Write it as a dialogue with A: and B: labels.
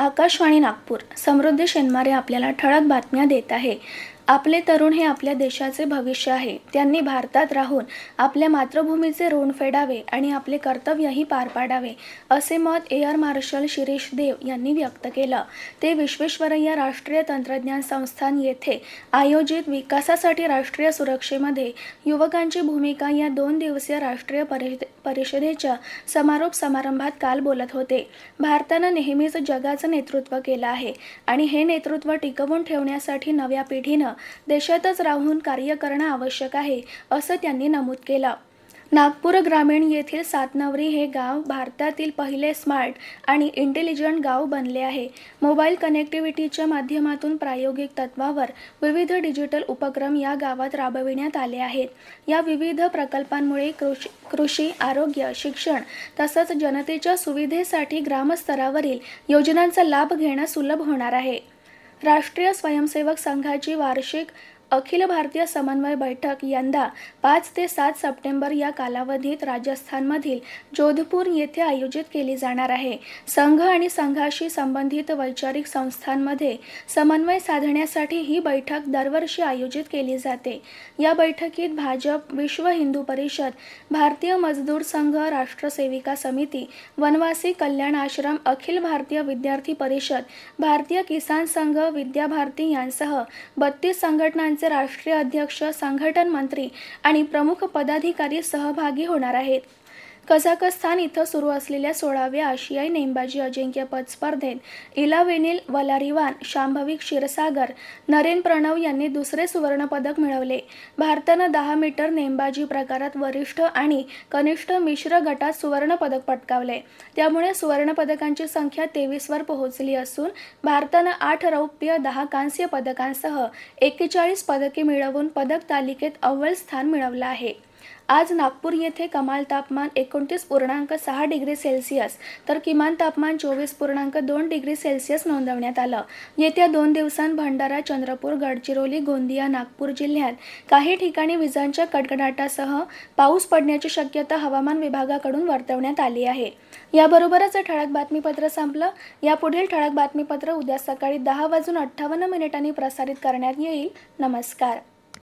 A: आकाशवाणी नागपूर. समृद्धी शेनमारे आपल्याला ठळक बातम्या देत आहे. आपले तरुण हे आपल्या देशाचे भविष्य आहे. त्यांनी भारतात राहून आपल्या मातृभूमीचे ऋण फेडावे आणि आपले कर्तव्यही पार पाडावे असे मत एअर मार्शल शिरीष देव यांनी व्यक्त केलं. ते विश्वेश्वरय्या राष्ट्रीय तंत्रज्ञान संस्थान येथे आयोजित विकासासाठी राष्ट्रीय सुरक्षेमध्ये युवकांची भूमिका या दोन दिवसीय राष्ट्रीय परिषदे परिषदेच्या समारोप समारंभात काल बोलत होते. भारतानं नेहमीच जगाचं नेतृत्व केलं आहे आणि हे नेतृत्व टिकवून ठेवण्यासाठी नव्या पिढीनं देशातच राहून कार्य करणं आवश्यक आहे असं त्यांनी नमूद केलं. नागपूर ग्रामीण येथील सातनवरी हे गाव भारतातील पहिले स्मार्ट आणि इंटेलिजंट गाव बनले आहे. मोबाईल कनेक्टिव्हिटीच्या माध्यमातून प्रायोगिक तत्वावर विविध डिजिटल उपक्रम या गावात राबविण्यात आले आहेत. या विविध प्रकल्पांमुळे कृषी कृषी आरोग्य शिक्षण तसंच जनतेच्या सुविधेसाठी ग्रामस्तरावरील योजनांचा लाभ घेणं सुलभ होणार आहे. राष्ट्रीय स्वयंसेवक संघाची वार्षिक अखिल भारतीय समन्वय बैठक यंदा पाच ते सात सप्टेंबर या कालावधीत राजस्थानमधील जोधपूर येथे आयोजित केली जाणार आहे. संघ आणि संघाशी संबंधित वैचारिक संस्थांमध्ये समन्वय साधण्यासाठी ही बैठक दरवर्षी आयोजित केली जाते. या बैठकीत भाजप विश्व हिंदू परिषद भारतीय मजदूर संघ राष्ट्रसेविका समिती वनवासी कल्याण आश्रम अखिल भारतीय विद्यार्थी परिषद भारतीय किसान संघ विद्याभारती यांसह बत्तीस संघटनांचे राष्ट्रीय अध्यक्ष संघटन मंत्री आणि प्रमुख पदाधिकारी सहभागी होणार आहेत. कझाकस्तान इथं सुरू असलेल्या सोळाव्या आशियाई नेमबाजी अजिंक्यपद स्पर्धेत इलावेनिल वलारिवान शांभविक क्षीरसागर नरेन प्रणव यांनी दुसरे सुवर्णपदक मिळवले. भारतानं दहा मीटर नेमबाजी प्रकारात वरिष्ठ आणि कनिष्ठ मिश्र गटात सुवर्णपदक पटकावले. त्यामुळे सुवर्णपदकांची संख्या तेवीसवर पोहोचली असून भारतानं आठ रौप्य दहा कांस्य पदकांसह एक्केचाळीस पदके मिळवून पदक तालिकेत अव्वल स्थान मिळवलं आहे. आज नागपूर येथे कमाल तापमान एकोणतीस पूर्णांक सहा डिग्री सेल्सिअस तर किमान तापमान चोवीस पूर्णांक दोन डिग्री सेल्सिअस नोंदवण्यात आलं. येत्या दोन दिवसांत भंडारा चंद्रपूर गडचिरोली गोंदिया नागपूर जिल्ह्यात काही ठिकाणी विजांच्या कडकडाटासह पाऊस पडण्याची शक्यता हवामान विभागाकडून वर्तवण्यात आली आहे. याबरोबरच हे ठळक बातमीपत्र संपलं. यापुढील ठळक बातमीपत्र उद्या सकाळी दहा वाजून अठ्ठावन्न मिनिटांनी प्रसारित करण्यात येईल. नमस्कार.